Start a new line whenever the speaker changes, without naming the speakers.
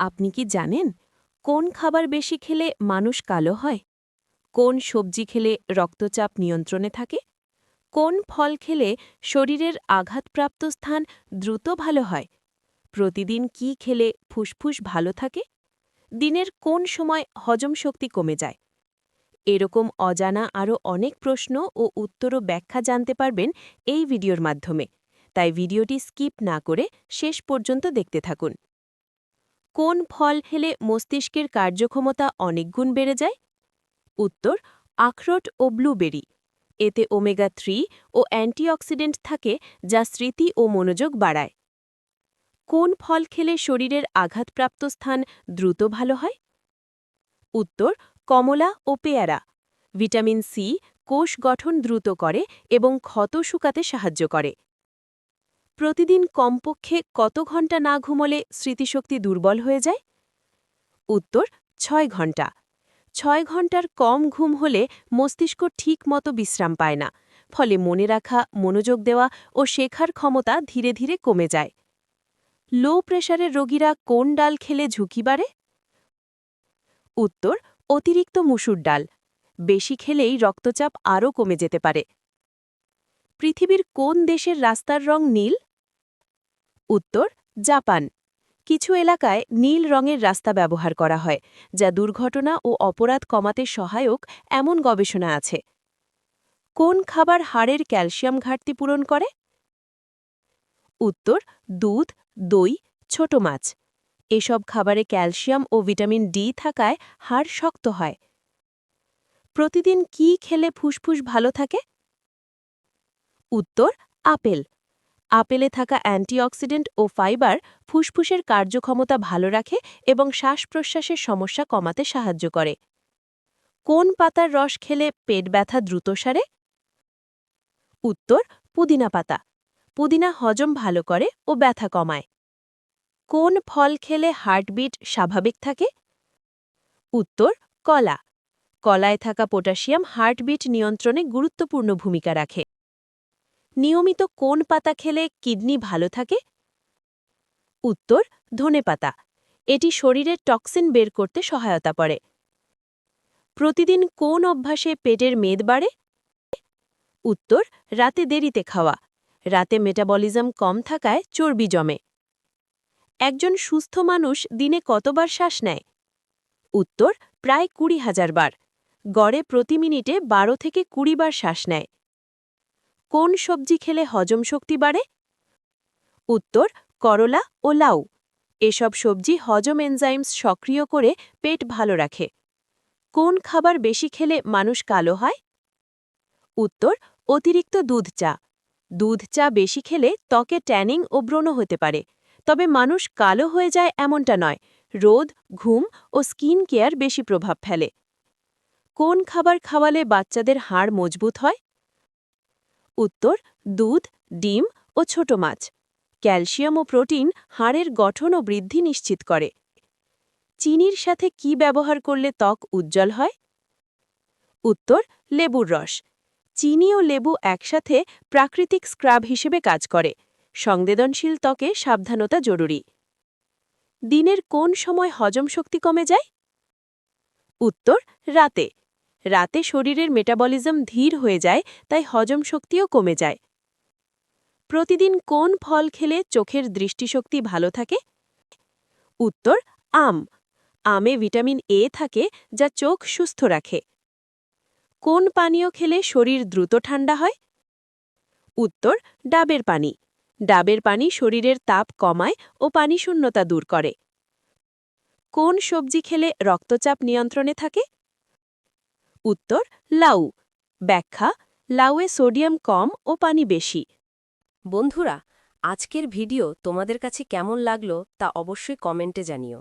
আপনি কি জানেন কোন খাবার বেশি খেলে মানুষ কালো হয়? কোন সবজি খেলে রক্তচাপ নিয়ন্ত্রণে থাকে? কোন ফল খেলে শরীরের আঘাতপ্রাপ্ত স্থান দ্রুত ভালো হয়? প্রতিদিন কি খেলে ফুসফুস ভালো থাকে? দিনের কোন সময় হজম শক্তি কমে যায়? এরকম অজানা আরও অনেক প্রশ্ন ও উত্তর ও ব্যাখ্যা জানতে পারবেন এই ভিডিওর মাধ্যমে। তাই ভিডিওটি স্কিপ না করে শেষ পর্যন্ত দেখতে থাকুন। কোন ফল খেলে মস্তিষ্কের কার্যক্ষমতা অনেক গুণ বেড়ে যায়? উত্তর, আখরোট ও ব্লুবেরি। এতে ওমেগা থ্রি ও অ্যান্টিঅক্সিডেন্ট থাকে যা স্মৃতি ও মনোযোগ বাড়ায়। কোন ফল খেলে শরীরের আঘাতপ্রাপ্ত স্থান দ্রুত ভালো হয়? উত্তর, কমলা ও পেয়ারা। ভিটামিন সি কোষ গঠন দ্রুত করে এবং ক্ষত শুকাতে সাহায্য করে। প্রতিদিন কমপক্ষে কত ঘণ্টা না ঘুমলে স্মৃতিশক্তি দুর্বল হয়ে যায়? উত্তর, ছয় ঘণ্টা ছয় ঘণ্টার কম ঘুম হলে মস্তিষ্ক ঠিক মতো বিশ্রাম পায় না, ফলে মনে রাখা, মনোযোগ দেওয়া ও শেখার ক্ষমতা ধীরে ধীরে কমে যায়। লো প্রেশারের রোগীরা কোন ডাল খেলে ঝুঁকি বাড়ে? উত্তর, অতিরিক্ত মুসুর ডাল। বেশি খেলেই রক্তচাপ আরও কমে যেতে পারে। পৃথিবীর কোন দেশের রাস্তার রং নীল? উত্তর, জাপান। কিছু এলাকায় নীল রঙের রাস্তা ব্যবহার করা হয়, যা দুর্ঘটনা ও অপরাধ কমাতে সহায়ক এমন গবেষণা আছে। কোন খাবার হাড়ের ক্যালসিয়াম ঘাটতি পূরণ করে? উত্তর, দুধ, দই, ছোট মাছ। এসব খাবারে ক্যালসিয়াম ও ভিটামিন ডি থাকায় হাড় শক্ত হয়। প্রতিদিন কি খেলে ফুসফুস ভালো থাকে? উত্তর, আপেল। আপেলে থাকা অ্যান্টিঅক্সিডেন্ট ও ফাইবার ফুসফুসের কার্যক্ষমতা ভালো রাখে এবং শ্বাস প্রশ্বাসের সমস্যা কমাতে সাহায্য করে। কোন পাতার রস খেলে পেট ব্যথা দ্রুত সারে? উত্তর, পুদিনা পাতা। পুদিনা হজম ভালো করে ও ব্যথা কমায়। কোন ফল খেলে হার্টবিট স্বাভাবিক থাকে? উত্তর, কলা। কলায় থাকা পটাশিয়াম হার্টবিট নিয়ন্ত্রণে গুরুত্বপূর্ণ ভূমিকা রাখে। নিয়মিত কোন পাতা খেলে কিডনি ভালো থাকে? উত্তর ধনেপাতা এটি শরীরের টক্সিন বের করতে সহায়তা করে। প্রতিদিন কোন অভ্যাসে পেটের মেদ বাড়ে? উত্তর, রাতে দেরিতে খাওয়া। রাতে মেটাবলিজম কম থাকায় চর্বি জমে। একজন সুস্থ মানুষ দিনে কতবার শ্বাস নেয়? উত্তর, প্রায় কুড়ি হাজার বার। গড়ে প্রতি মিনিটে বারো থেকে কুড়ি বার শ্বাস নেয়। কোন সবজি খেলে হজম শক্তি বাড়ে? উত্তর, করলা ও লাউ। এসব সবজি হজম এনজাইমস সক্রিয় করে পেট ভালো রাখে। কোন খাবার বেশি খেলে মানুষ কালো হয়? উত্তর, অতিরিক্ত দুধ চা। দুধ চা বেশি খেলে ত্বকে ট্যানিং ও ব্রণ হতে পারে। তবে মানুষ কালো হয়ে যায় এমনটা নয়। রোদ, ঘুম ও স্কিন কেয়ার বেশি প্রভাব ফেলে। কোন খাবার খাওয়ালে বাচ্চাদের হাড় মজবুত হয়? উত্তর, দুধ, ডিম ও ছোট মাছ। ক্যালসিয়াম ও প্রোটিন হাড়ের গঠন ও বৃদ্ধি নিশ্চিত করে। চিনির সাথে কি ব্যবহার করলে ত্বক উজ্জ্বল হয়? উত্তর, লেবুর রস। চিনি ও লেবু একসাথে প্রাকৃতিক স্ক্রাব হিসেবে কাজ করে। সংবেদনশীল ত্বকে সাবধানতা জরুরি। দিনের কোন সময় হজম শক্তি কমে যায়? উত্তর, রাতে। রাতে শরীরের মেটাবলিজম ধীর হয়ে যায়, তাই হজম শক্তিও কমে যায়। প্রতিদিন কোন ফল খেলে চোখের দৃষ্টিশক্তি ভালো থাকে? উত্তর, আম। আমে ভিটামিন এ থাকে, যা চোখ সুস্থ রাখে। কোন পানীয় খেলে শরীর দ্রুত ঠান্ডা হয়? উত্তর, ডাবের পানি। ডাবের পানি শরীরের তাপ কমায় ও পানিশূন্যতা দূর করে। কোন সবজি খেলে রক্তচাপ নিয়ন্ত্রণে থাকে? উত্তর, লাউ। ব্যাখ্যা, লাউয়ে সোডিয়াম কম ও পানি বেশি।
বন্ধুরা, আজকের ভিডিও তোমাদের কাছে কেমন লাগল তা অবশ্যই কমেন্টে জানিও।